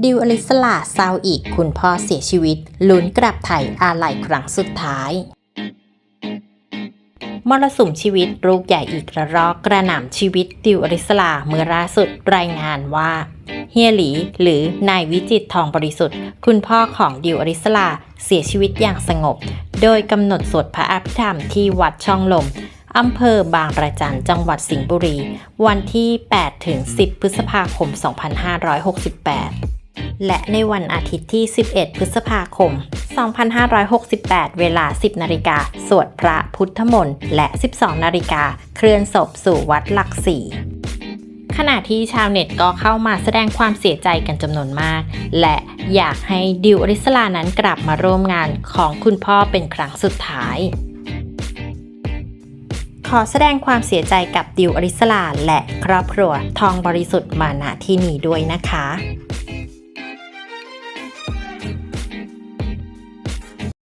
ดิวอลิสลาเศร้าอีกคุณพ่อเสียชีวิต ลุ้นกลับไทยอาลัยครั้งสุดท้าย มรสุมชีวิตลูกใหญ่อีกระรอกกระหน่ำชีวิตดิวอริสลาเมื่อล่าสุดรายงานว่าเฮียหลี หรือนายวิจิตทองบริสุทธิ์ คุณพ่อของดิวอริสลาเสียชีวิตอย่างสงบ โดยกำหนดสวดพระอภิธรรมที่วัดช่องลมอำเภอบางระจันจังหวัดสิงห์บุรี วันที่ 8 ถึง 10 พฤษภาคม 2568 และในวันอาทิตย์ที่ 11 พฤษภาคม 2568 เวลา 10 นาฬิกา สวดพระพุทธมนต์ และ 12 นาฬิกา เคลื่อนศพสู่วัดหลักสี่ขณะที่ชาวเน็ตก็เข้ามาแสดงความเสียใจกันจำนวนมาก และอยากให้ดิวอริสลานั้นกลับมาร่วมงานของคุณพ่อเป็นครั้งสุดท้าย ขอแสดงความเสียใจกับดิวอริสลาและครอบครัวทองบริสุทธิ์มาณที่นี้ด้วยนะคะ